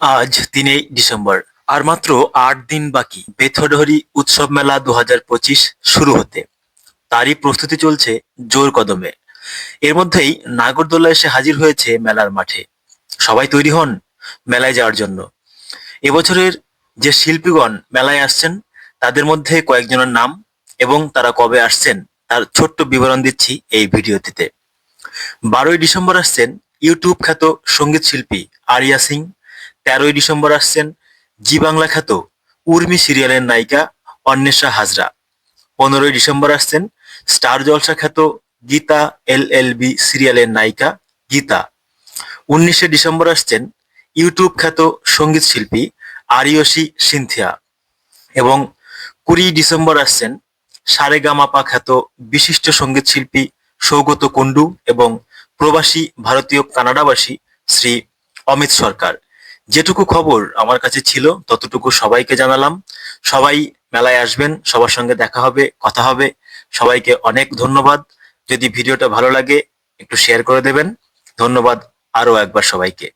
আজ তিনই ডিসেম্বর, আর মাত্র আট দিন বাকি। বেথরহরি উৎসব মেলা দু শুরু হতে। তারই প্রস্তুতি চলছে জোর কদমে। এর মধ্যেই নাগরদোলা এসে হাজির হয়েছে মেলার মাঠে। সবাই তৈরি হন মেলায় যাওয়ার জন্য। এবছরের যে শিল্পীগণ মেলায় আসছেন, তাদের মধ্যে কয়েকজনের নাম এবং তারা কবে আসছেন, তার ছোট্ট বিবরণ দিচ্ছি এই ভিডিওটিতে। বারোই ডিসেম্বর আসছেন ইউটিউব খ্যাত সংগীত শিল্পী আরিয়া সিং তেরোই ডিসেম্বর আসছেন জি বাংলা খ্যাত উর্মি সিরিয়ালের নায়িকা অন্বেষা হাজরা। পনেরোই ডিসেম্বর আসছেন স্টার জলসা খ্যাত গীতা এল এল বি সিরিয়ালের নায়িকা গীতা। উনিশে ডিসেম্বর আসছেন ইউটিউব খ্যাত সংগীত শিল্পী আরিয়সী সিনথিয়া এবং কুড়ি ডিসেম্বর আসছেন সারেগামাপা খ্যাত বিশিষ্ট সংগীত শিল্পী সৌগত কুণ্ডু এবং প্রবাসী ভারতীয় কানাডাবাসী শ্রী অমিত সরকার। যেটুকু খবর আমার কাছে ছিল, ততটুকু সবাইকে জানালাম। সবাই মেলায় আসবেন, সবার সঙ্গে দেখা হবে, কথা হবে। সবাইকে অনেক ধন্যবাদ। যদি ভিডিওটা ভালো লাগে, একটু শেয়ার করে দেবেন। ধন্যবাদ আরও একবার সবাইকে।